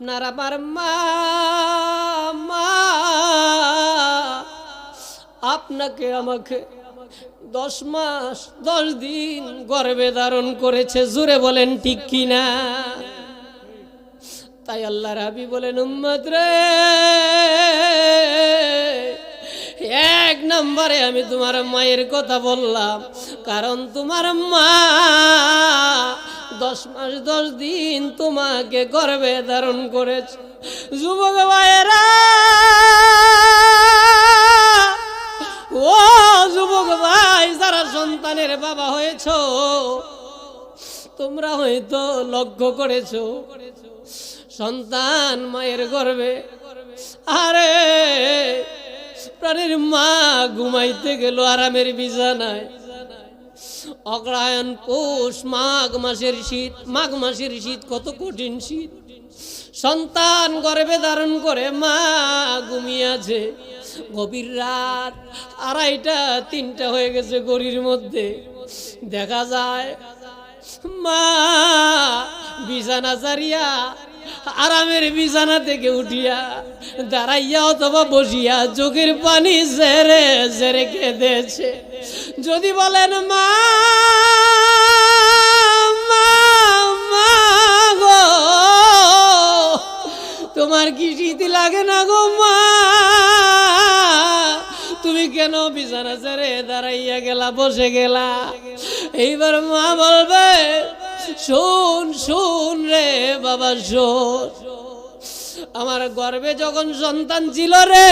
আপনার আমার মা আপনাকে আমাকে দশ মাস, দশ দিন গর্ভে ধারণ করেছে, জুড়ে বলেন ঠিক কিনা? তাই আল্লাহ রাবি বলেন, উম্মত রে, এক নম্বরে আমি তোমার মায়ের কথা বললাম, কারণ তোমার মা দশ মাস, দশ দিন তোমাকে গর্বে ধারণ করেছে। যুবক ভাইয়েরা, ও যুবক ভাই, যারা সন্তানের বাবা হয়েছ, তোমরা হয়তো লক্ষ্য করেছ, সন্তান মায়ের গর্বে। আরে, প্রাণীর মা ঘুমাইতে গেল আরামের বিছানায়। অগ্রায়ণ পৌষ মাঘ মাসের শীত মাঘ মাসের শীত কত কঠিন শীত। সন্তান গর্ভে ধারণ করে মা ঘুমিয়ে আছে। গভীর রাত আড়াইটা তিনটা হয়ে গেছে গড়ির মধ্যে। দেখা যায় মা বিছানা চারিয়া আরামের বিছানা থেকে উঠিয়া দাঁড়াইয়া অথবা বসিয়া চোখের পানি জেরে জেরে কেঁদেছে। যদি বলেন মা, তোমার কি শীত লাগে না গো মা? তুমি কেন বিছানা ছেড়ে দাঁড়াইয়া গেলা, বসে গেলা? এইবার মা বলবে, শোন শোন রে বাবা, শোন। আমার গর্বে যখন সন্তান ছিল রে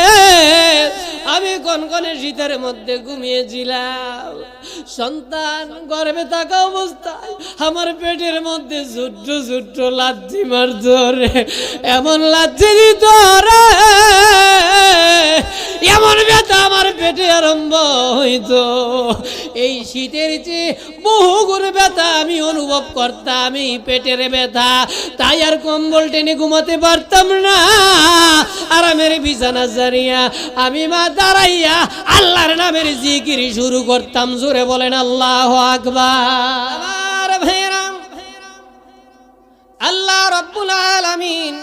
আমি কনকনে শীতের মধ্যে ঘুমিয়েছিলাম। সন্তান গর্বে থাকা অবস্থায় আমার পেটের মধ্যে ছোট্ট ছোট্ট লাচ্ছি মার রে। এমন লাচ্ছি দিত এমন ব্যথা আমার পেটে আরম্ভ হইতো। এই শীতের চেয়ে বহু গুণ ব্যথা আমি অনুভব করতাম, এই পেটের ব্যথা। তাই আর কম্বল টেনে ঘুমাতে পারতাম না। আরামের বিছানা জারিয়া আমি মা দাঁড়াইয়া আল্লাহর নামের জিকিরি শুরু করতাম। জোরে বলেন, আল্লাহ আকবার। আল্লাহ রব্বুল আলামিন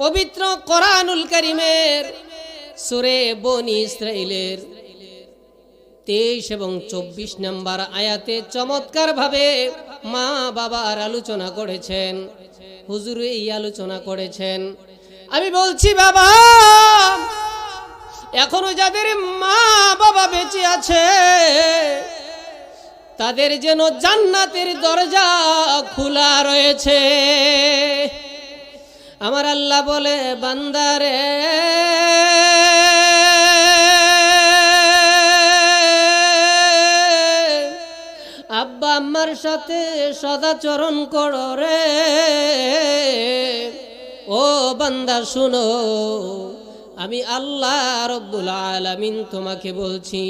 পবিত্র কোরআনুল করিমের সুরে বনি ইসরাইলের তেইশ এবং চব্বিশ নম্বর আয়াতে চমৎকার ভাবে মা বাবার আলোচনা করেছেন। হুজুর এই আলোচনা করেছেন। আমি বলছি, বাবা, এখনও যাদের মা বাবা বেঁচে আছে, তাদের যেন জান্নাতের দরজা খোলা রয়েছে। আমার আল্লাহ বলে বান্দারে আম্মার সাথে সদাচরণ করো রে। ও বান্দা, শুনো, আমি আল্লাহ রব্বুল আলামিন তোমাকে বলছি,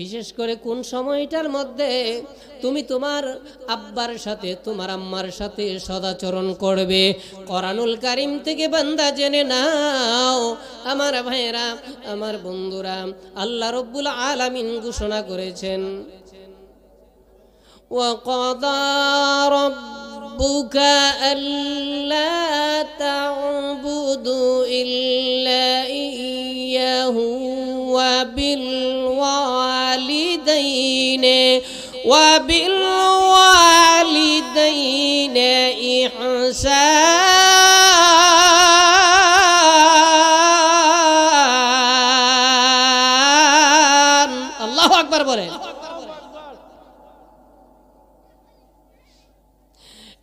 বিশেষ করে কোন সময়টার মধ্যে তুমি তোমার আব্বার সাথে, তোমার আম্মার সাথে সদাচরণ করবে? করানুল কারিম থেকে বান্দা জেনে নাও। আমার ভাইয়েরা, আমার বন্ধুরা, আল্লাহ রব্বুল আলামিন ঘোষণা করেছেন। وقضى ربك ألا تعبدوا إلا إياه وبالوالدين وبالوالدين إحسان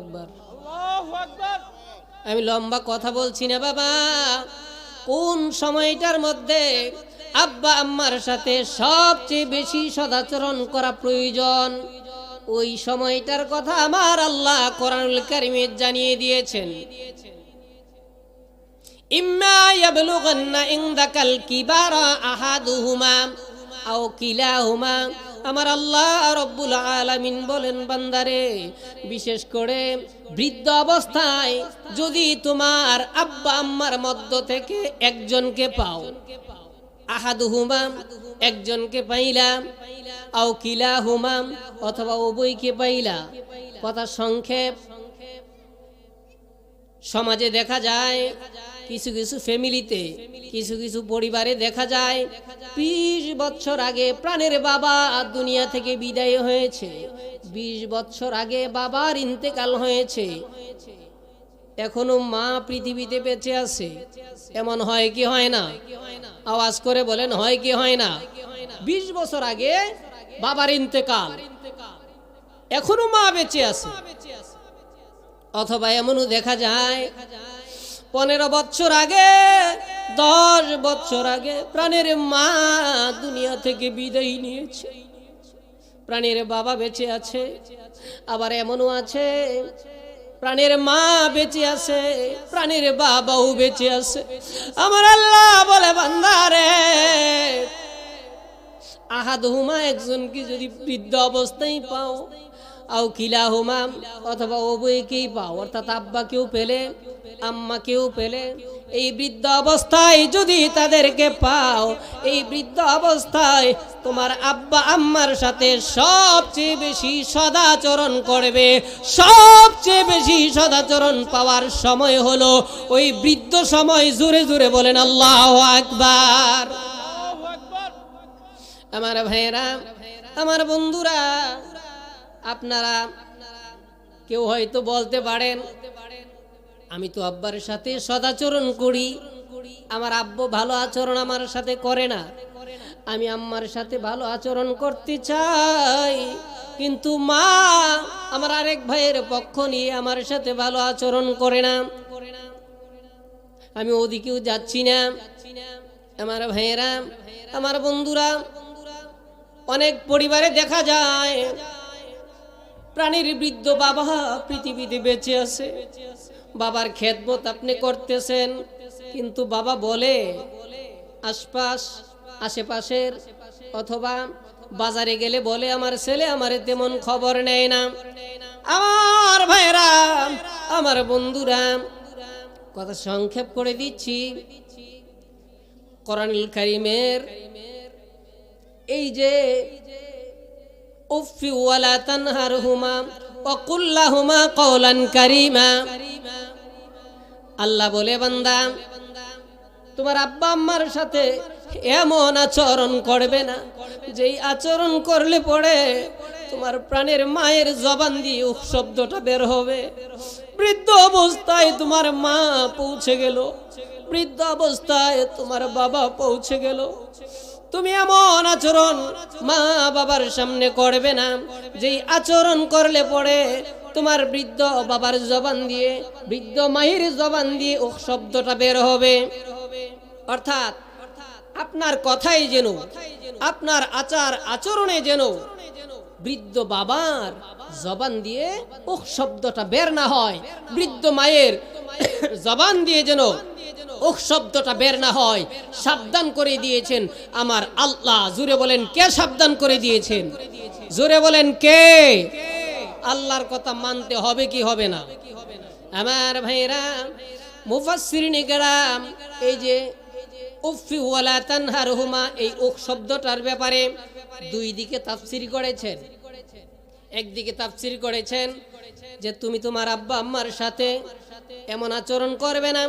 আকবার। আমি লম্বা কথা বলছি না বাবা। কোন সময়টার মধ্যে আব্বা আম্মার সাথে সবচেয়ে বেশি সদাচরণ করা প্রয়োজন? ওই সময়টার কথা আমার আল্লাহ কোরআনুল কারিমে জানিয়ে দিয়েছেন। ইম্মা ইয়াবলুগান্না ইনদাকাল কিবারা আহাদুহুমা আও কিলাহুমা আমার আল্লাহ রব্বুল আলামিন বলেন, বান্দারে, বিশেষ করে বৃদ্ধ অবস্থায় যদি তোমার আব্বা আম্মার মধ্য থেকে একজনকে পাও আহাদুহুমাম একজনকে পাইলাম আও কিলা হুমাম অথবা উভয়কে পাইলা। কথা সংক্ষেপ। সমাজে দেখা যায় কিছু কিছু ফ্যামিলিতে, কিছু কিছু পরিবারে দেখা যায়, বিশ বছর আগে প্রাণের বাবা দুনিয়া থেকে বিদায় হয়েছে। বিশ বছর আগে বাবার ইন্তেকাল হয়েছে। এখনও মা পৃথিবীতে বেঁচে আছে। এমন হয় কি হয় না? আওয়াজ করে বলেন, হয় কি হয় না? বিশ বছর আগে বাবার ইন্তেকাল। এখনও মা বেঁচে আছে। অথবা এমনও দেখা যায় পনেরো বছর আগে, দশ বছর আগে প্রাণের মা দুনিয়া থেকে বিদায় নিয়েছে। প্রাণের বাবা বেঁচে আছে, আবার এমনও আছে, প্রাণের মা বেঁচে আছে, প্রাণের বাবাও বেঁচে আছে। আমার আল্লাহ বলে বান্দারে আহাদ হুমা একজনকে যদি বৃদ্ধ অবস্থায় পাও আও কিলা হুমাম অথবা উভয়কেই পাও অর্থাৎ আব্বা আব্বাকেও পেলে আম্মাকেও পেলে এই বৃদ্ধ অবস্থায় যদি তাদেরকে পাও এই বৃদ্ধ অবস্থায় তোমার আব্বা আম্মার সাথে সবচেয়ে বেশি সদাচরণ করবে। সবচেয়ে বেশি সদাচরণ পাওয়ার সময় হলো ওই বৃদ্ধ সময় জুড়ে জুড়ে বলেন আল্লাহ আকবার। আমার ভাইয়েরা আমার বন্ধুরা আপনারা কেউ হয়তো বলতে পারেন, আমি তো আব্বার সাথে সদাচরণ করি, আমার আব্বু ভালো আচরণ আমার সাথে করে না। আমি আম্মার সাথে ভালো আচরণ করতে চাই, কিন্তু মা আমার আরেক ভাইয়ের পক্ষ নিয়ে আমার সাথে ভালো আচরণ করে না। আমি ওদিকেও যাচ্ছি না। আমার ভাইয়েরা, আমার বন্ধুরা, অনেক পরিবারে দেখা যায় প্রাণীর বৃদ্ধ বাবা পৃথিবীতে বেঁচে আছে। বাবার খেদমত আপনি করতেছেন, কিন্তু বাবা বলে, আশপাশ, আশেপাশের অথবা বাজারে গেলে বলে, আমার ছেলে আমার তেমন খবর নেয় না। আমার ভাইরা আমার বন্ধুরা, কথা সংক্ষেপ করে দিচ্ছি। কোরআনুল কারিমের এই যে তানহারহুমা কারীমা। আল্লাহ বলে, বান্দা, তোমার আব্বা আম্মার সাথে এমন আচরণ করবে না, যেই আচরণ করলে পড়ে তোমার প্রাণের মায়ের জবান দিয়ে উফ শব্দটা বের হবে। বৃদ্ধ অবস্থায় তোমার মা পৌঁছে গেল, বৃদ্ধ অবস্থায় তোমার বাবা পৌঁছে গেল। তুমি এমন আচরণ মা বাবার সামনে করবে না। যেই আচরণ করলে পরে তোমার বৃদ্ধ বাবার জবান দিয়ে, বৃদ্ধ মাহির জবান দিয়ে ও শব্দটা বের হবে। অর্থাৎ আপনার কথাই যেন, আপনার আচার আচরণে যেন বৃদ্ধ বাবার জবান দিয়ে ও শব্দটা বের না হয়। বৃদ্ধ মায়ের জবান দিয়ে যেন ও শব্দটা বের না হয়। সাবধান করে দিয়েছেন আমার আল্লাহ। জুড়ে বলেন, কে সাবধান করে দিয়েছেন? জোরে বলেন, কে? আল্লাহর কথা মানতে হবে কি হবে না? আমার ভাইরা মুফাসসিরিনে কেরাম, এই যে উফি ওয়ালা তানহারহুমা, এই উক শব্দটার ব্যাপারে দুই দিকে তাফসির করেছেন। একদিকে তাফসির করেছেন যে, তুমি তোমার আব্বা আম্মার সাথে এমন আচরণ করবে না।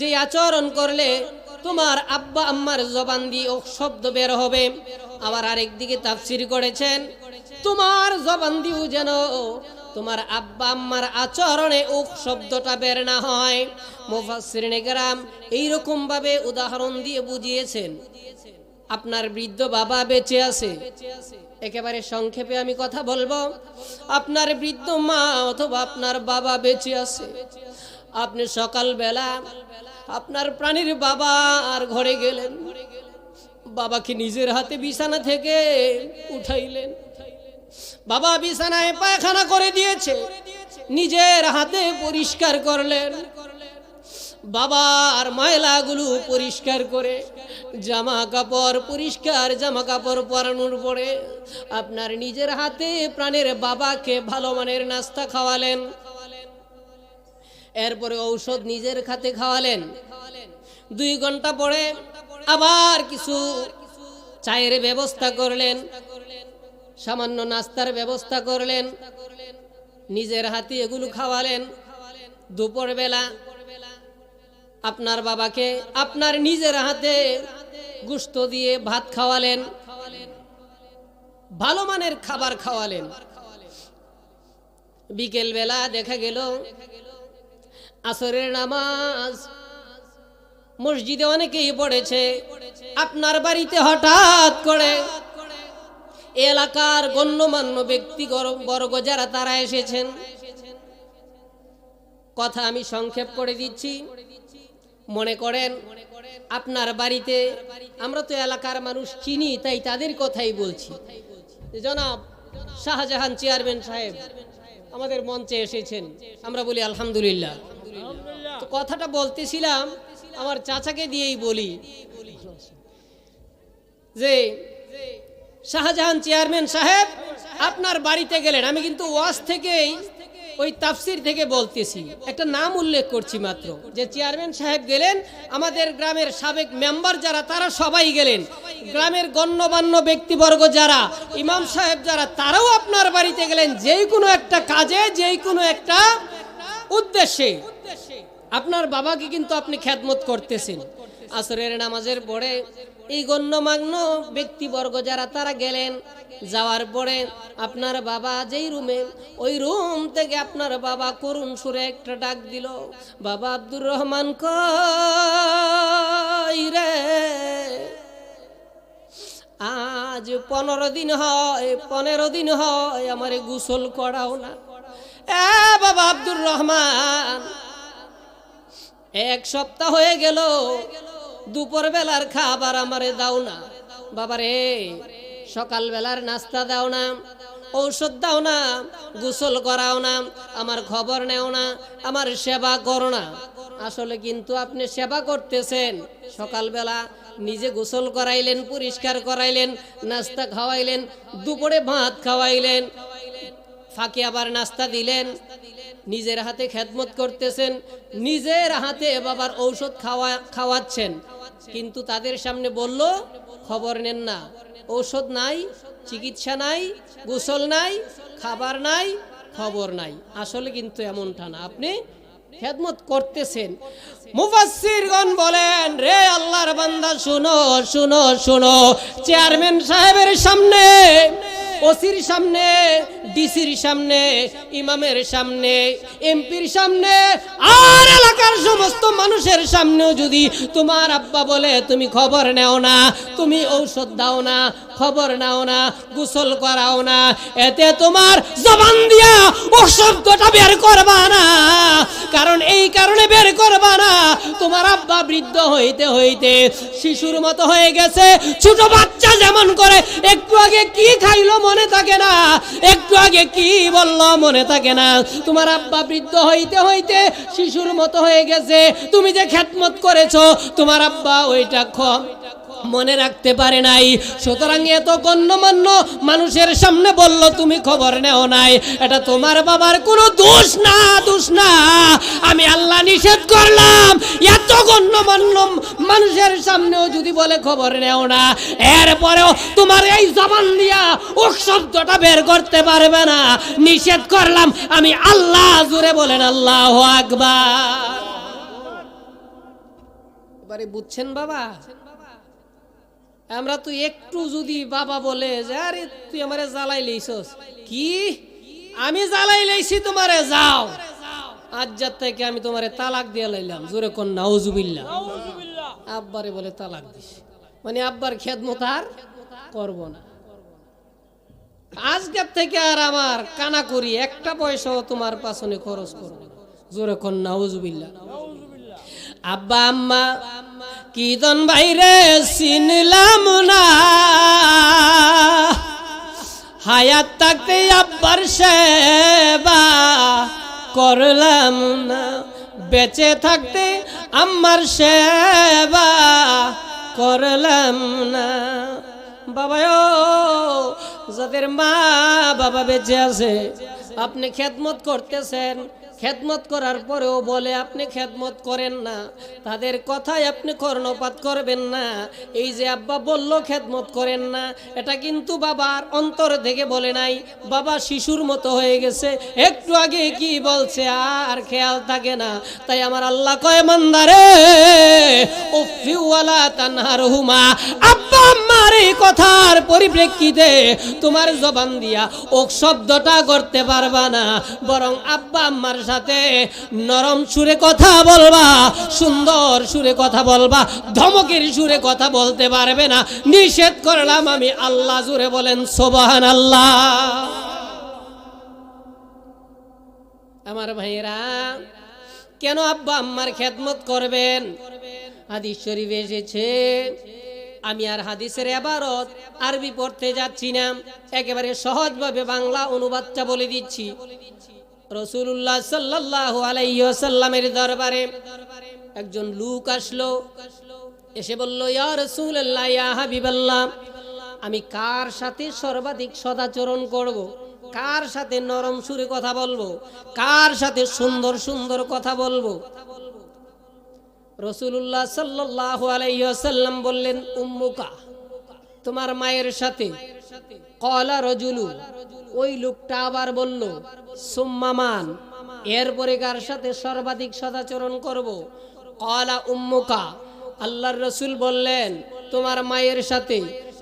যে আচরণ করলে তোমার আব্বা আম্মার জবান দিয়ে শব্দ বের হবে। আবার আরেক দিকে তাফসির করেছেন, তোমার জবান দিয়েও যেন তোমার আব্বা আম্মার আচরণে উক শব্দটা বের না হয়। মুফাসসিরিনে কেরাম এইরকম ভাবে উদাহরণ দিয়ে বুঝিয়েছেন। আপনার বৃদ্ধ বাবা বেঁচে আছে। একেবারে সংক্ষেপে আমি কথা বলব। আপনার বৃদ্ধ মা অথবা আপনার বাবা বেঁচে আছে। আপনি সকালবেলা আপনার প্রাণীর বাবা আর ঘরে গেলেন। বাবাকে নিজের হাতে বিছানা থেকে উঠাইলেন। বাবা বিছানায় পায়খানা করে দিয়েছে। নিজের হাতে পরিষ্কার করলেন। বাবার ময়লাগুলো পরিষ্কার করে জামা কাপড় পরিষ্কার জামা কাপড় পরানোর পরে আপনার নিজের হাতে প্রাণের বাবাকে ভালো মানের নাস্তা খাওয়ালেন। এরপরে ঔষধ নিজের খাতে খাওয়ালেন। দুই ঘণ্টা পরে আবার কিছু চায়ের ব্যবস্থা করলেন। সামান্য নাস্তার ব্যবস্থা করলেন। নিজের হাতে এগুলো খাওয়ালেন। দুপুরবেলা আপনার বাবাকে আপনার নিজের হাতে গুস্ত দিয়ে ভাত খাওয়ালেন, ভালো মানের খাবার খাওয়ালেন। বিকেল বেলা দেখা গেল, আসরের নামাজ, মসজিদে অনেকেই পড়েছে। আপনার বাড়িতে হঠাৎ করে এলাকার গণ্যমান্য ব্যক্তি বর্গ যারা, তারা এসেছেন। কথা আমি সংক্ষেপ করে দিচ্ছি। মনে করেন, আপনার বাড়িতে আমরা তো এলাকার মানুষ চিনি, তাই তাদের কথাই বলছি। জনাব শাহজাহান চেয়ারম্যান সাহেব, আমাদের মঞ্চে এসেছেন। আমরা বলি, আলহামদুলিল্লাহ। তো কথাটা বলতেছিলাম, আমার চাচাকে দিয়েই বলি যে, শাহজাহান চেয়ারম্যান সাহেব, আপনার বাড়িতে গেলেন। আমি কিন্তু ওয়াজ থেকেই ওই তাফসির থেকে বলতেছি। একটা নাম উল্লেখ করছি মাত্র, যে চেয়ারম্যান সাহেব গেলেন, আমাদের গ্রামের সাবেক মেম্বার যারা, তারা সবাই গেলেন। গ্রামের গণ্যমান্য ব্যক্তিবর্গ যারা, ইমাম সাহেব যারা, তারাও আপনার বাড়িতে গেলেন যেই কোনো একটা কাজে, যেই কোনো একটা উদ্দেশ্যে। আপনার বাবাকে কিন্তু আপনি খ্যাতমত করতেছেন। আসরের নামাজের পরে এই গণ্যমান্য ব্যক্তিবর্গ যারা, তারা গেলেন। যাওয়ার পরে আপনার বাবা যেই রুমে, ওই রুম থেকে আপনার বাবা করুণ সুরে একটা ডাক দিল, বাবা আব্দুর রহমান রে? আজ পনেরো দিন হয়, পনেরো দিন হয় আমারে গোসল করাও না। এ বাবা আব্দুর রহমান, এক সপ্তাহ হয়ে গেল দুপুর বেলার খাবার আমারে দাও না। বাবারে সকাল বেলার নাস্তা দাও না, ঔষধ দাও না, গোসল করাও না, আমার খবর নেও না, আমার সেবা করো না। আসলে কিন্তু আপনি সেবা করতেছেন। সকালবেলা নিজে গোসল করাইলেন, পরিষ্কার করাইলেন, নাস্তা খাওয়াইলেন, দুপুরে ভাত খাওয়াইলেন, ফাঁকে আবার নাস্তা দিলেন নিজের হাতে খেদমত করতেছেন, নিজের হাতে বাবার ঔষধ খাওয়া, খাওয়াচ্ছেন। কিন্তু তাদের সামনে বলল, খবর নেন না। ঔষধ নাই, চিকিৎসা নাই, গোসল নাই, খাবার নাই, খবর নাই। আসলে কিন্তু এমনটা না। আপনি খেদমত করতেছেন। মুফাসসিরগণ বলেন, রে আল্লাহর বান্দা, শুনো শুনো শুনো। চেয়ারম্যান সাহেবের সামনে, ওসির সামনে ডিসির সামনে, ইমামের সামনে, এমপির সামনে, আর এলাকার সমস্ত মানুষের সামনেও যদি তোমার আব্বা বলে, তুমি খবর নেও না, তুমি ঔষধ দাও না, খবর নাও না, গোসল করাও না, এতে তোমার জবান দিয়া ও বের করবা না। কারণ এই কারণে বের করবা না। তোমার আব্বা বৃদ্ধ হইতে হইতে শিশুর মতো হয়ে গেছে। ছোট বাচ্চা যেমন করে, একটু আগে কি খাইলো মনে থাকে না। একটু আগে কি বলল, মনে থাকে না। তোমার আব্বা বৃদ্ধ হইতে হইতে শিশুর মতো হয়ে গেছে। তুমি যে খ্যাতমত করেছ, তোমার আব্বা ওইটা খ মনে রাখতে পারে নাই। সুতরাং এত গণ্যমান্য মানুষের সামনে বলল, তুমি খবর নেও নাই। এটা তোমার বাবার কোনো দোষ না দোষ না। আমি আল্লাহ নিষেধ করলাম। এত গণ্যমান্য মানুষের সামনেও যদি বলে খবর নেও না, এরপরেও তোমার এই জবান দিয়া ও শব্দটা বের করতে পারবে না। নিষেধ করলাম। আমি আল্লাহ জুড়ে বলেন, আল্লাহ আকবার। এবারে বুঝছেন বাবা? আমরা তো একটু যদি বাবা বলে যে, আরে, তুই আমারে জ্বালাই লইছস। কি? আমি জ্বালাই লইছি, তোমারে যাও। আজ যার থেকে আমি তোমারে তালাক দিয়ে লাইলাম, জোরে কোন নাউজুবিল্লাহ। আব্বারে বলে তালাক দিস। মানে আব্বার খেদমত আর করব না। আজকের থেকে আর আমার কানা করি, একটা পয়সাও তোমার পাশনে খরচ করব। জোরে কোন নাউজুবিল্লাহ। আব্বা, আম্মা কিদন বাইরে চিনলাম না। হায়াত থাকতে আব্বার সেবা করলাম না। বেঁচে থাকতে আমার সেবা করলাম না। বাবা ও, যাদের মা বাবা বেঁচে আছে, আপনি খেদমত করতেছেন। খেদমত করার পরেও বলে, আপনি খেদমত করেন না। তাদের কথায় আপনি কর্ণপাত করবেন না। এই যে আব্বা বলল, খেদমত করেন না। এটা কিন্তু বাবার অন্তর থেকে বলে নাই। বাবা শিশুর মতো হয়ে গেছে। একটু আগে কি বলছে? আর খেয়াল থাকে না। তাই আমার আল্লাহ কয়, মান্দারে ও আব্বা আম্মার এই কথার পরিপ্রেক্ষিতে তোমার জবান দিয়া ও শব্দটা করতে পারবা না। বরং আব্বা, আম্মার সাথে নরম সুরে কথা বলবা, সুন্দর সুরে কথা বলবা, ধমকের সুরে কথা বলতে পারবে না। নিষেধ করলাম আমি, আল্লাহ জুড়ে বলেন সোবাহান আল্লাহ আমার ভাইয়েরা, কেন আব্বা আম্মার খেদমত করবেন? হাদিস শরীফ এসেছে, আমি আর হাদিসের এবারত আরবি পড়তে যাচ্ছি না, একেবারে সহজভাবে বাংলা অনুবাদটা বলে দিচ্ছি। রসুল্লাহ সাল্লাহ আলাইসাল্লামের দরবারে একজন লোক আসলো, এসে বলল, ইয়া ইয়া আমি কার সাথে সর্বাধিক সদাচরণ করব। কার সাথে নরম সুরে কথা বলব কার সাথে সুন্দর সুন্দর কথা বলব রসুল্লাহ সাল্লাহ আলাইসাল্লাম বললেন, উম্মুকা তোমার মায়ের সাথে? কলা রজুলু। ওই লোকটা আবার বলল সুম্মামান এরপরে কার সাথে সর্বাধিক সদাচরণ করব? কলা, উম্মুকা। আল্লাহর রসুল বললেন, তোমার মায়ের সাথে।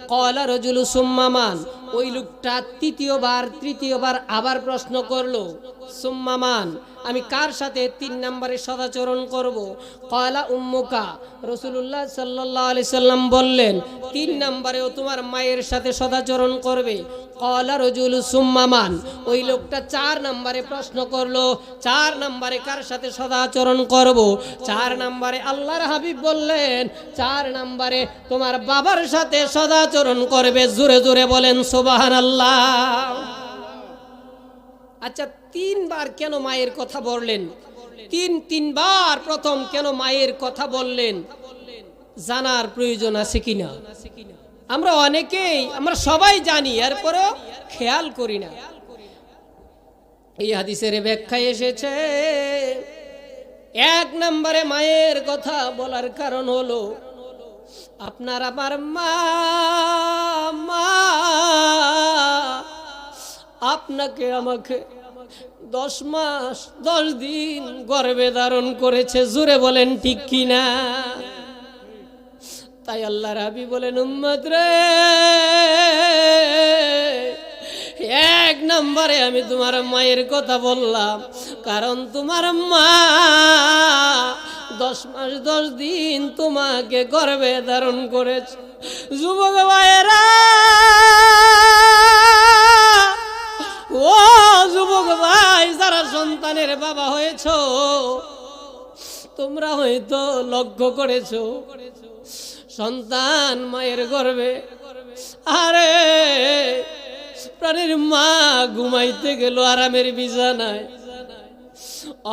কলা, রজুলু সুম্মামান ওই লোকটা তৃতীয়বার তৃতীয়বার আবার প্রশ্ন করল সুম্মামান আমি কার সাথে তিন নম্বরে সদাচরণ করব? কয়লা উম্মুকা। রসুল্লাহ সাল্লাহ আলি সাল্লাম বললেন, তিন নম্বরেও তোমার মায়ের সাথে সদাচরণ করবে। কয়লা রজুল সুম্মামান ওই লোকটা চার নম্বরে প্রশ্ন করল, চার নম্বরে কার সাথে সদাচরণ করব? চার নম্বরে আল্লাহর হাবিব বললেন, চার নম্বরে তোমার বাবার সাথে সদাচরণ করবে। জোরে জোরে বলেন সোবাহান আল্লাহ আচ্ছা তিনবার কেন মায়ের কথা বললেন? তিন, তিনবার প্রথম কেন মায়ের কথা বললেন? জানার প্রয়োজন আছে কিনা? আমরা অনেকেই, আমরা সবাই জানি, এরপরেও খেয়াল করি না। এই হাদিসের ব্যাখ্যা এসেছে, এক নম্বরে মায়ের কথা বলার কারণ হলো, আপনার আমার মা আপনাকে আমাকে দশ মাস, দশ দিন গর্বে ধারণ করেছে, জুড়ে বলেন ঠিক কিনা? তাই আল্লাহ রাবি বলেন, উম্মত রে, এক নম্বরে আমি তোমার মায়ের কথা বললাম, কারণ তোমার মা দশ মাস, দশ দিন তোমাকে গর্বে ধারণ করেছে। যুবক ভাইয়েরা, ও যুবক ভাই, যারা সন্তানের বাবা হয়েছ, তোমরা হয়তো লক্ষ্য করেছ, সন্তান মায়ের গর্বে, আরে প্রাণীর মা ঘুমাইতে গেল আরামের বিছানায়।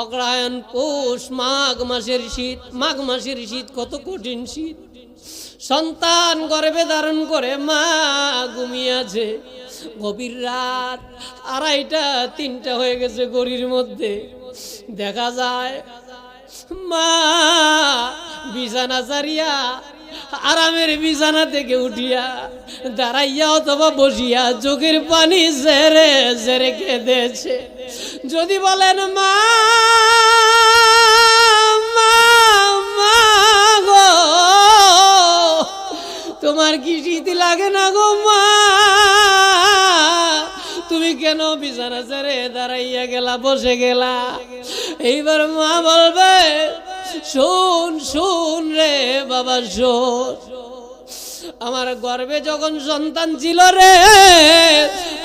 অগ্রায়ণ পৌষ, মাঘ মাসের শীত, মাঘ মাসের শীত কত কঠিন শীত। সন্তান গর্বে ধারণ করে মা ঘুমিয়ে আছে। গভীর রাত, আড়াইটা, তিনটা হয়ে গেছে গড়ির মধ্যে। দেখা যায়, মা, বিছানা চারিয়া আরামের বিছানা থেকে উঠিয়া দাঁড়াইয়া অথবা বসিয়া চোখের পানি জেরে জেরে কেঁদেছে। যদি বলেন, মা তোমার কি শীত লাগে না গো, মা? কেন বিছানা ছেড়ে দাঁড়াইয়া গেলা, বসে গেলা? এইবার মা বলবে, শুন শুন রে বাবা, শোন। আমার গর্বে যখন সন্তান ছিল রে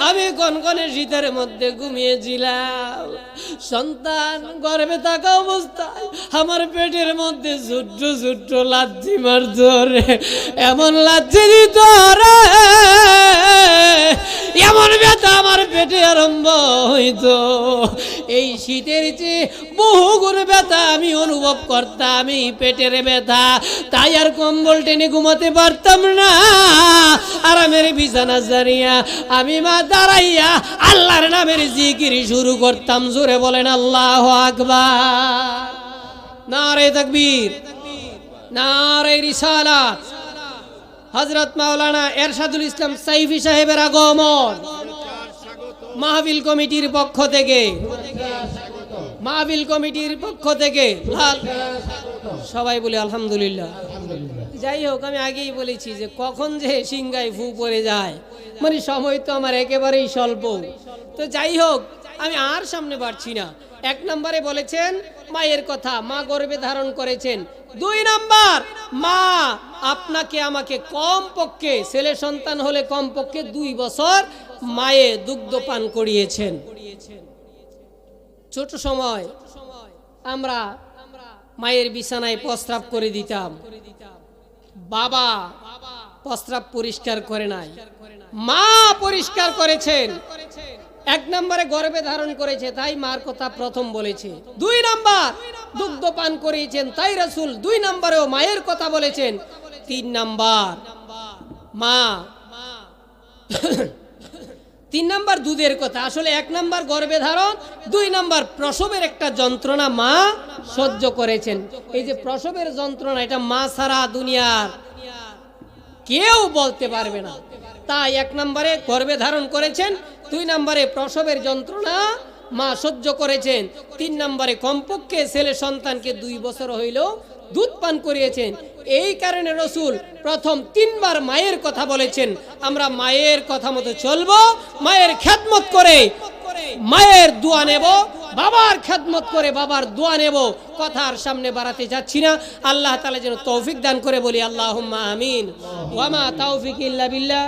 আমি কনকনে শীতের মধ্যে ঘুমিয়েছিলাম। সন্তান গর্বে থাকা অবস্থায় আমার পেটের মধ্যে ছোট্ট ছোট্ট লাচ্ছি মার রে। এমন লাচ্ছি দিত এমন ব্যথা আমার পেটে আরম্ভ হইতো। এই শীতের চেয়ে বহু গুণ ব্যথা আমি অনুভব করতাম, এই পেটের ব্যথা। তাই আর কম্বল টেনে ঘুমাতে পারতাম না। আরামের বিছানা জারিয়া আমি মা দাঁড়াইয়া আল্লাহর নামের জিকিরি শুরু করতাম। জোরে বলেন, আল্লাহ আকবার। নারে তাকবীর, নারে রিসালাত। হজরত মাওলানা এরশাদুল ইসলাম সাইফি সাহেবের আগমন। মাহবিল কমিটির পক্ষ থেকে মাহবিল কমিটির পক্ষ থেকে সবাই বলে আলহামদুলিল্লাহ। যাই হোক, আমি আগেই বলেছি যে কখন যে সিংগায় ফু পড়ে যায় মানে সময় তো আমার একেবারেই স্বল্প। তো যাই হোক, আমি আর সামনে পারছি না। এক নম্বরে বলেছেন, মায়ের কথা, মা গর্বে ধারণ করেছেন। দুই নাম্বার, মা আপনাকে আমাকে কম পক্ষে ছেলে সন্তান হলে কম পক্ষে দুই বছর মায়ে দুগ্ধ পান করিয়েছেন। ছোট সময় আমরা মায়ের বিছানায় প্রস্রাব করে দিতাম। বাবা প্রস্রাব পরিষ্কার করে নাই। মা পরিষ্কার করেছেন। এক নম্বরে গর্বে ধারণ করেছে, তাই মার কথা প্রথম বলেছে। দুই নাম্বার, দুগ্ধ পান করিয়েছেন, তাই রসুল দুই নম্বরেও মায়ের কথা বলেছেন। তিন নাম্বার, মা তিন নাম্বার দুধের কথা। আসলে এক নাম্বার গর্ভে ধারণ, দুই নাম্বার প্রসবের একটা যন্ত্রণা মা সহ্য করেছেন। এই যে প্রসবের যন্ত্রণা, এটা মা সারা দুনিয়ার কেউ বলতে পারবে না। তাই এক নম্বরে গর্ভে ধারণ করেছেন, দুই নম্বরে প্রসবের যন্ত্রণা মা সহ্য করেছেন, তিন নম্বরে কমপক্ষে ছেলে সন্তানকে দুই বছর হইলেও দুধ পান করিয়েছেন। এই কারণে রসুল প্রথম তিনবার মায়ের কথা বলেছেন। আমরা মায়ের কথা মতো চলবো, মায়ের খ্যাতমত করে মায়ের দোয়া নেব, বাবার খেদমত করে বাবার দোয়া নেব। কথার সামনে বাড়াতে যাচ্ছি না। আল্লাহ তালা যেন তৌফিক দান করে বলি আল্লাহ আমিন। তৌফিক ইল্লা বিল্লাহ।